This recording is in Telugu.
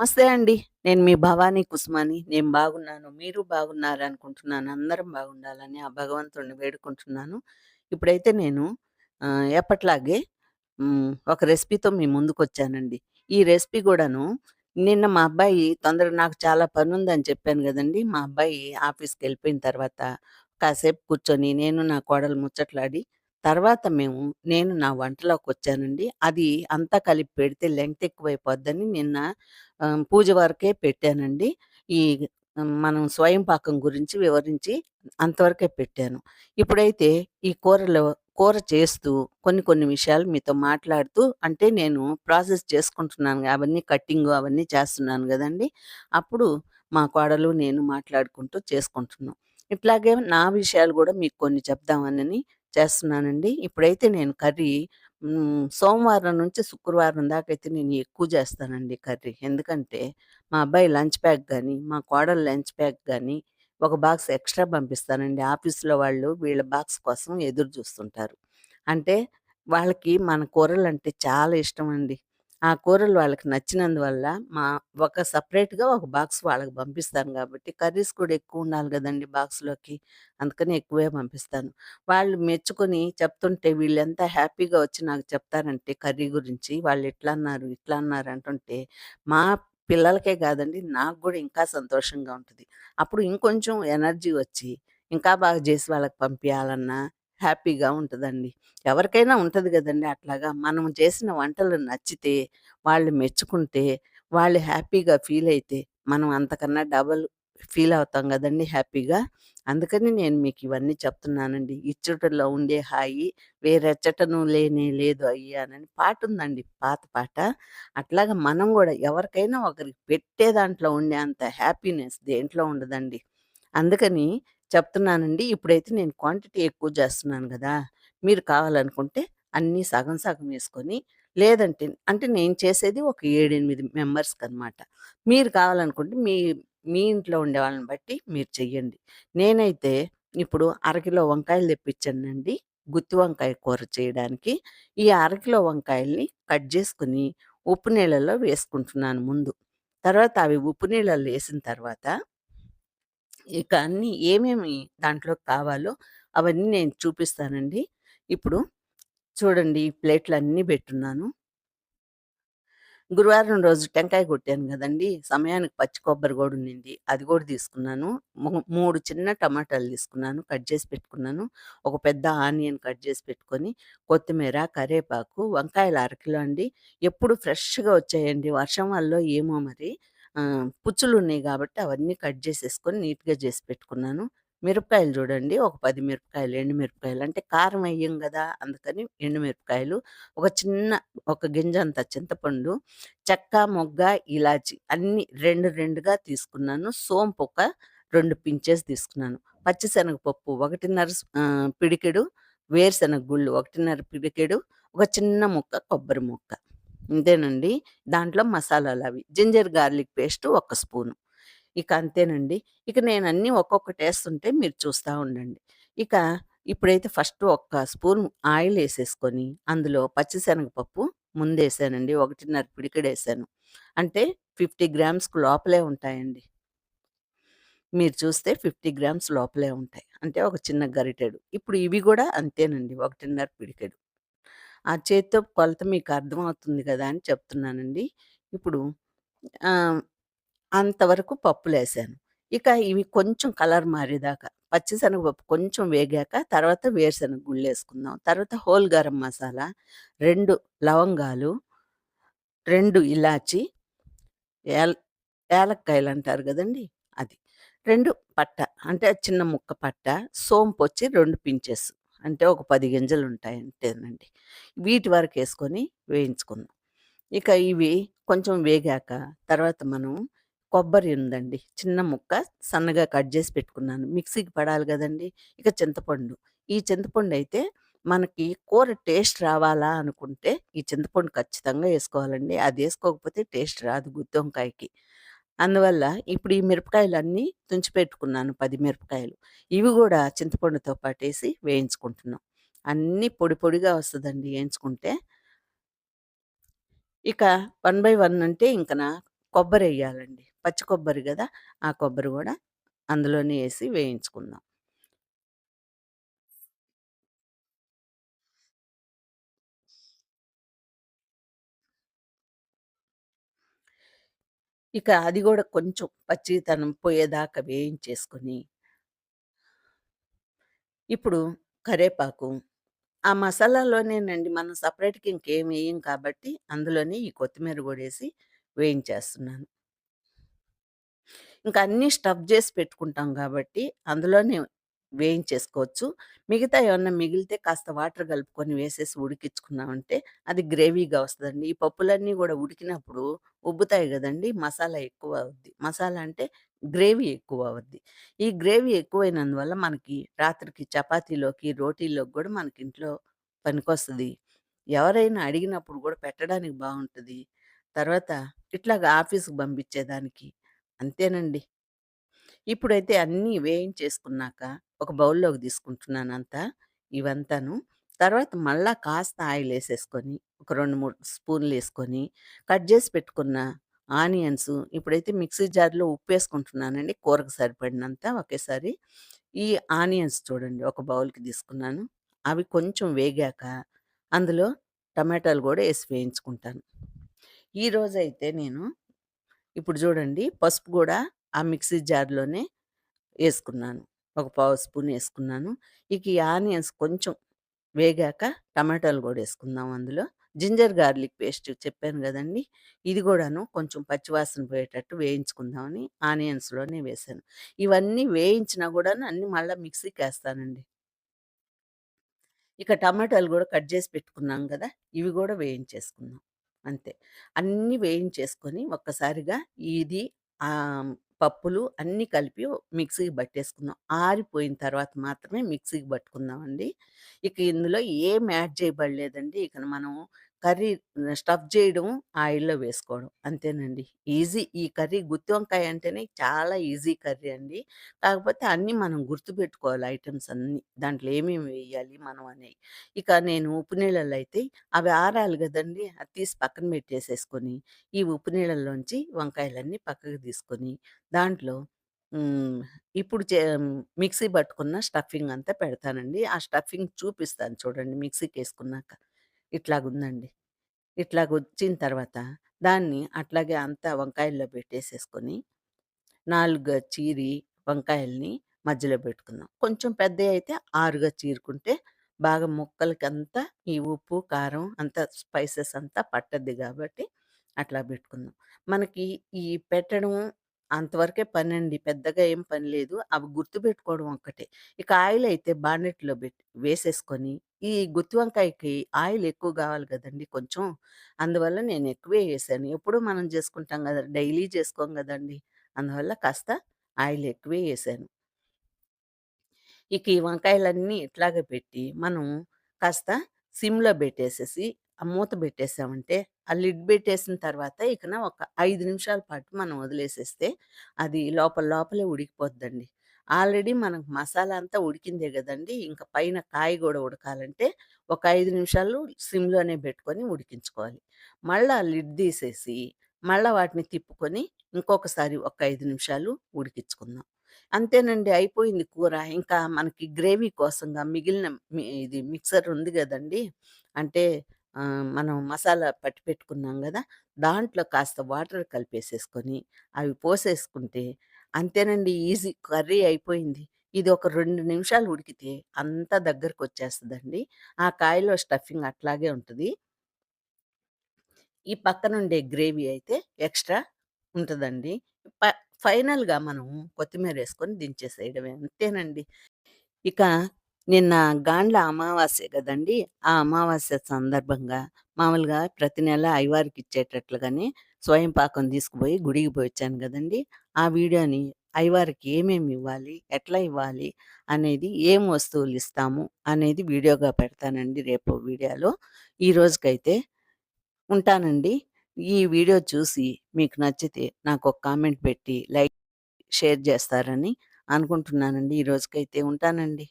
నమస్తే అండి. నేను మీ భవానీ కుసుమాని నేను బాగున్నాను. మీరు బాగున్నారనుకుంటున్నాను. అందరం బాగుండాలని ఆ భగవంతుడిని వేడుకుంటున్నాను. ఇప్పుడైతే నేను ఎప్పట్లాగే ఒక రెసిపీతో మీ ముందుకొచ్చానండి. ఈ రెసిపీ కూడాను నిన్న మా అబ్బాయి తొందరగా నాకు చాలా పని ఉందని చెప్పాను కదండి మా అబ్బాయి ఆఫీస్కి వెళ్ళిపోయిన తర్వాత కాసేపు కూర్చొని నేను నా కోడలు ముచ్చట్లాడి, తర్వాత మేము నేను నా వంటలోకి వచ్చానండి అది అంతా కలిపి పెడితే లెంగ్త్ ఎక్కువైపోద్దని నిన్న పూజ వరకే పెట్టానండి. ఈ మనం స్వయం పాకం గురించి వివరించి అంతవరకే పెట్టాను. ఇప్పుడైతే ఈ కూరలో కూర చేస్తూ కొన్ని కొన్ని విషయాలు మీతో మాట్లాడుతూ అంటే నేను ప్రాసెస్ చేసుకుంటున్నాను. అవన్నీ కట్టింగ్ అవన్నీ చేస్తున్నాను కదండి అప్పుడు మా కోడలు, నేను మాట్లాడుకుంటూ చేసుకుంటున్నాం. ఇట్లాగే నా విషయాలు కూడా మీకు కొన్ని చెప్దామనని చేస్తున్నానండి. ఇప్పుడైతే నేను కర్రీ సోమవారం నుంచి శుక్రవారం దాకైతే నేను ఎక్కువ చేస్తానండి కర్రీ. ఎందుకంటే మా అబ్బాయి లంచ్ ప్యాక్ కానీ మా కోడలు లంచ్ ప్యాక్ కానీ ఒక బాక్స్ ఎక్స్‌ట్రా పంపిస్తానండి. ఆఫీస్‌లో వాళ్ళు వీళ్ళ బాక్స్ కోసం ఎదురు చూస్తుంటారు. అంటే వాళ్ళకి మన కూరలు అంటే చాలా ఇష్టం అండి ఆ కూరలు వాళ్ళకి నచ్చినందువల్ల మా ఒక సెపరేట్‌గా ఒక బాక్స్ వాళ్ళకి పంపిస్తాను కాబట్టి కర్రీస్ కూడా ఎక్కువ ఉండాలి కదండి బాక్స్‌లోకి. అందుకని ఎక్కువే పంపిస్తాను. వాళ్ళు మెచ్చుకొని చెప్తుంటే వీళ్ళంతా హ్యాపీగా వచ్చి నాకు చెప్తారంటే కర్రీ గురించి వాళ్ళు ఇట్లా అన్నారు, ఇట్లా అన్నారు అంటుంటే మా పిల్లలకే కాదండి నాకు కూడా ఇంకా సంతోషంగా ఉంటుంది అప్పుడు ఇంకొంచెం ఎనర్జీ వచ్చి ఇంకా బాగా చేసి వాళ్ళకి పంపించాలన్నా హ్యాపీగా ఉంటదండి. ఎవరికైనా ఉంటుంది కదండి అట్లాగా. మనం చేసిన వంటలు నచ్చితే, వాళ్ళు మెచ్చుకుంటే, వాళ్ళు హ్యాపీగా ఫీల్ అయితే, మనం అంతకన్నా డబల్ ఫీల్ అవుతాం కదండి హ్యాపీగా. అందుకని నేను మీకు ఇవన్నీ చెప్తున్నానండి. ఇచ్చుటలో ఉండే హాయి వేరెచ్చటను లేనే లేదు అయ్యా అని పాటుందండి పాత పాట. అట్లాగా మనం కూడా ఎవరికైనా ఒకరికి పెట్టే దాంట్లో ఉండే అంత హ్యాపీనెస్ దేంట్లో ఉండదండి. అందుకని చెప్తున్నానండి. ఇప్పుడైతే నేను క్వాంటిటీ ఎక్కువ చేస్తున్నాను కదా మీరు కావాలనుకుంటే అన్నీ సగం సగం వేసుకొని లేదంటే అంటే నేను చేసేది ఒక ఏడెనిమిది మెంబర్స్కి అనమాట మీరు కావాలనుకుంటే మీ మీ ఇంట్లో ఉండే వాళ్ళని బట్టి మీరు చెయ్యండి. నేనైతే ఇప్పుడు అరకిలో వంకాయలు తెప్పించానండి. గుత్తి వంకాయ కూర చేయడానికి. ఈ అరకిలో వంకాయల్ని కట్ చేసుకుని ఉప్పు నీళ్ళలో వేసుకుంటున్నాను ముందు. తర్వాత అవి ఉప్పు నీళ్ళలో వేసిన తర్వాత ఇక అన్నీ ఏమేమి దాంట్లోకి కావాలో అవన్నీ నేను చూపిస్తానండి. ఇప్పుడు చూడండి ఈ ప్లేట్లు అన్నీ పెట్టున్నాను. గురువారం రోజు టెంకాయ కొట్టాను కదండి సమయానికి పచ్చి కొబ్బరి కూడా ఉండింది. అది కూడా తీసుకున్నాను. మూడు చిన్న టమాటాలు తీసుకున్నాను. కట్ చేసి పెట్టుకున్నాను. ఒక పెద్ద ఆనియన్ కట్ చేసి పెట్టుకొని, కొత్తిమీర, కరివేపాకు, వంకాయలు అరకిలో అండి. ఎప్పుడు ఫ్రెష్‌గా వచ్చాయండి. వర్షం వల్ల ఏమో మరి పుచ్చులు ఉన్నాయి కాబట్టి అవన్నీ కట్ చేసేసుకొని నీట్‌గా చేసి పెట్టుకున్నాను. మిరపకాయలు చూడండి ఒక పది మిరపకాయలు, ఎండు మిరపకాయలు అంటే కారం అయ్యం కదా అందుకని ఎండు మిరపకాయలు, ఒక చిన్న ఒక గింజ అంత చింతపండు, చెక్క, మొగ్గ, ఇలాచి అన్నీ 2, 2గా తీసుకున్నాను. సోంపు ఒక రెండు పించెస్ తీసుకున్నాను. పచ్చిశనగపప్పు ఒకటిన్నర పిడికెడు, వేరుశనగ గుళ్ళు 1:30 పిడికెడు, ఒక చిన్న ముక్క కొబ్బరి ముక్క. ఇంతేనండి. దాంట్లో మసాలాలు అవి జింజర్ గార్లిక్ పేస్ట్ ఒక స్పూను. ఇక అంతేనండి. ఇక నేను అన్ని ఒక్కొక్కటేస్తుంటే మీరు చూస్తా ఉండండి. ఇక ఇప్పుడైతే ఫస్ట్ ఒక్క స్పూన్ ఆయిల్ వేసేసుకొని అందులో పచ్చిశనగపప్పు ముందేసానండి. 1:30 పిడికెడేసాను. అంటే 50 గ్రామ్స్‌కి లోపలే ఉంటాయండి. మీరు చూస్తే 50 గ్రామ్స్ లోపలే ఉంటాయి. అంటే ఒక చిన్న గరిటెడు. ఇప్పుడు ఇవి కూడా అంతేనండి. 1:30 పిడికెడు. ఆ చేతితో కొలత మీకు అర్థమవుతుంది కదా అని చెప్తున్నానండి. ఇప్పుడు అంతవరకు పప్పులు వేసాను ఇక ఇవి కొంచెం కలర్ మారేదాకా పచ్చిశనగపప్పు కొంచెం వేగాక తర్వాత వేరుశనగ గుళ్ళేసుకుందాం. తర్వాత హోల్ గరం మసాలా, రెండు లవంగాలు, రెండు ఇలాచి, ఏలక్కాయలు యాలక్కాయలంటారు కదండి అది. రెండు పట్ట అంటే చిన్న ముక్క పట్ట, సోంపొచ్చి 2 పించెస్ అంటే ఒక పది గింజలు ఉంటాయి అంతేనండి. వీటి వరకు వేసుకొని వేయించుకుందాం. ఇక ఇవి కొంచెం వేగాక తర్వాత మనం కొబ్బరి ఉందండి. చిన్న ముక్క సన్నగా కట్ చేసి పెట్టుకున్నాను. మిక్సీకి పడాలి కదండి ఇక చింతపండు. ఈ చింతపండు అయితే మనకి కూర టేస్ట్ రావాలా అనుకుంటే ఈ చింతపండు ఖచ్చితంగా వేసుకోవాలండి అది వేసుకోకపోతే టేస్ట్ రాదు గుత్తి వంకాయకి. అందువల్ల ఇప్పుడు ఈ మిరపకాయలన్నీ తుంచి పెట్టుకున్నాను పది మిరపకాయలు. ఇవి కూడా చింతపండుతో పాటేసి వేయించుకుంటున్నాం. అన్నీ పొడి పొడిగా వస్తుందండి వేయించుకుంటే ఇక వన్ బై వన్ అంటే ఇంక నా కొబ్బరెయ్యాలండి. పచ్చి కొబ్బరి కదా ఆ కొబ్బరి కూడా అందులోనే వేసి వేయించుకుందాం. ఇక అది కూడా కొంచెం పచ్చితనం పోయేదాకా వేయించేసుకొని ఇప్పుడు కరేపాకు ఆ మసాలాలోనేనండి మనం సపరేట్గా ఇంకేం వేయం కాబట్టి అందులోనే ఈ కొత్తిమీర గూడేసి వేయించేస్తున్నాను. ఇంకా అన్నీ స్టఫ్ చేసి పెట్టుకుంటాం కాబట్టి అందులోనే వేయించేసుకోవచ్చు. మిగతా ఏమన్నా మిగిలితే కాస్త వాటర్ కలుపుకొని వేసేసి ఉడికించుకున్నామంటే అది గ్రేవీగా వస్తుందండి ఈ పప్పులన్నీ కూడా ఉడికినప్పుడు ఉబ్బుతాయి కదండి మసాలా ఎక్కువ అవుద్ది. మసాలా అంటే గ్రేవీ ఎక్కువ అవుద్ది. ఈ గ్రేవీ ఎక్కువైనందువల్ల మనకి రాత్రికి చపాతీలోకి, రోటీలోకి కూడా మనకి ఇంట్లో పనికొస్తుంది ఎవరైనా అడిగినప్పుడు కూడా పెట్టడానికి బాగుంటుంది తర్వాత ఇట్లాగా ఆఫీస్‌కి పంపించేదానికి. అంతేనండి. ఇప్పుడైతే అన్నీ వేయించేసుకున్నాక ఒక బౌల్‌లోకి తీసుకుంటున్నాను అంతా ఇవంతాను. తర్వాత మళ్ళా కాస్త ఆయిల్ వేసేసుకొని ఒక రెండు మూడు స్పూన్లు వేసుకొని కట్ చేసి పెట్టుకున్న ఆనియన్స్ ఇప్పుడైతే మిక్సీ జార్‌లో ఉప్పు వేసుకుంటున్నానండి కూరకు సరిపడినంత ఒకేసారి. ఈ ఆనియన్స్ చూడండి ఒక బౌల్‌కి తీసుకున్నాను. అవి కొంచెం వేగాక అందులో టమాటాలు కూడా వేసి వేయించుకుంటాను. ఈరోజైతే నేను ఇప్పుడు చూడండి పసుపు కూడా ఆ మిక్సీ జార్‌లోనే వేసుకున్నాను ఒక పావు స్పూన్ వేసుకున్నాను ఇక ఈ ఆనియన్స్ కొంచెం వేగాక టమాటాలు కూడా వేసుకుందాం అందులో. జింజర్ గార్లిక్ పేస్ట్ చెప్పాను కదండి ఇది కూడాను కొంచెం పచ్చివాసన పోయేటట్టు వేయించుకుందామని ఆనియన్స్‌లోనే వేశాను. ఇవన్నీ వేయించినా గూడాను అన్నీ మిక్సీకి వేస్తానండి ఇక టమాటాలు కూడా కట్ చేసి పెట్టుకున్నాం కదా ఇవి కూడా వేయించేసుకుందాం. అంతే. అన్నీ వేయించేసుకొని ఒక్కసారిగా ఇది పప్పులు అన్నీ కలిపి మిక్సీకి పట్టేసుకుందాం ఆరిపోయిన తర్వాత మాత్రమే మిక్సీకి పట్టుకుందామండి. ఇక ఇందులో ఏం యాడ్ చేయబడలేదండి. ఇక మనం కర్రీ స్టఫ్ చేయడం, ఆయిల్‌లో వేసుకోవడం అంతేనండి. ఈజీ ఈ కర్రీ గుత్తి వంకాయ అంటేనే చాలా ఈజీ కర్రీ అండి. కాకపోతే అన్నీ మనం గుర్తుపెట్టుకోవాలి ఐటమ్స్ అన్నీ. దాంట్లో ఏమేమి వేయాలి మనం అనేవి ఇక నేను ఉప్పు నీళ్ళల్లో అయితే అవి ఆరాలి కదండి అది తీసి పక్కన పెట్టేసేసుకొని, ఈ ఉప్పు నీళ్ళల్లోంచి వంకాయలన్నీ పక్కకు తీసుకొని, దాంట్లో ఇప్పుడు చే మిక్సీ పట్టుకున్న స్టఫింగ్ అంతా పెడతానండి. ఆ స్టఫింగ్ చూపిస్తాను చూడండి మిక్సీకి వేసుకున్నాక ఇట్లాగుందండి. ఇట్లాగొచ్చిన తర్వాత దాన్ని అట్లాగే అంతా వంకాయల్లో పెట్టేసేసుకొని, నాలుగుగా చీరి వంకాయల్ని మధ్యలో పెట్టుకుందాం. కొంచెం పెద్దయయితే ఆరుగా చీరుకుంటే బాగా ముక్కలకంతా ఈ ఉప్పు, కారం అంతా స్పైసెస్ అంతా పట్టద్ది గాబట్టి అట్లా పెట్టుకుందాం. మనకి ఈ పెట్టడం అంతవరకే పనండి. పెద్దగా ఏం పని లేదు. అవి గుర్తుపెట్టుకోవడం ఒక్కటే. ఇక ఆయిల్ అయితే బాండెట్‌లో పెట్టి వేసేసుకొని, ఈ గుత్తి వంకాయకి ఆయిల్ ఎక్కువ కావాలి కదండి కొంచెం. అందువల్ల నేను ఎక్కువే వేసాను ఎప్పుడూ మనం చేసుకుంటాం కదా డైలీ చేసుకోం కదండి అందువల్ల కాస్త ఆయిల్ ఎక్కువే వేసాను ఇక ఈ వంకాయలన్నీ ఇట్లాగే పెట్టి, మనం కాస్త సిమ్‌లో పెట్టేసేసి ఆ మూత పెట్టేసామంటే ఆ లిడ్ పెట్టేసిన తర్వాత ఇకన ఒక ఐదు నిమిషాల పాటు మనం వదిలేసేస్తే, అది లోపల లోపలే ఉడికిపోద్దండి. ఆల్రెడీ మనకు మసాలా అంతా ఉడికిందే కదండి ఇంకా పైన కాయ కూడా ఉడకాలంటే, ఒక ఐదు నిమిషాలు సిమ్‌లోనే పెట్టుకొని ఉడికించుకోవాలి. మళ్ళా లిడ్ తీసేసి, మళ్ళీ వాటిని తిప్పుకొని, ఇంకొకసారి ఒక ఐదు నిమిషాలు ఉడికించుకుందాం. అంతేనండి అయిపోయింది కూర. ఇంకా మనకి గ్రేవీ కోసంగా మిగిలిన ఇది మిక్సర్ ఉంది కదండి అంటే మనం మసాలా పట్టి పెట్టుకున్నాం కదా దాంట్లో కాస్త వాటర్ కలిపేసేసుకొని, అవి పోసేసుకుంటే అంతేనండి ఈజీ కర్రీ అయిపోయింది. ఇది ఒక రెండు నిమిషాలు ఉడికితే అంతా దగ్గరకొచ్చేస్తదండి. ఆ కాయలో స్టఫింగ్ అట్లాగే ఉంటుంది ఈ పక్కనుండే గ్రేవీ అయితే ఎక్స్‌ట్రా ఉంటుందండి ప ఫైనల్‌గా మనం కొత్తిమీర వేసుకొని దించేసేయడమే అంతేనండి. ఇక నిన్న గాండ్ల అమావాస్య కదండీ ఆ అమావాస్య సందర్భంగా మామూలుగా ప్రతి నెల అయ్యవారికిచ్చేటట్లుగానే స్వయం పాకం తీసుకుపోయి గుడికి పోయొచ్చాను గదండీ! ఆ వీడియోని అయ్యవారికి ఏమేమి ఇవ్వాలి? ఎట్లా ఇవ్వాలి? అనేది ఏం వస్తువులు ఇస్తాము అనేది వీడియోగా పెడతానండి రేపు వీడియోలో. ఈ రోజుకైతే ఉంటానండి. ఈ వీడియో చూసి మీకు నచ్చితే నాకొక కామెంట్ పెట్టి, లైక్, షేర్ చేస్తారని అనుకుంటున్నానండి. ఈ రోజుకైతే ఉంటానండి.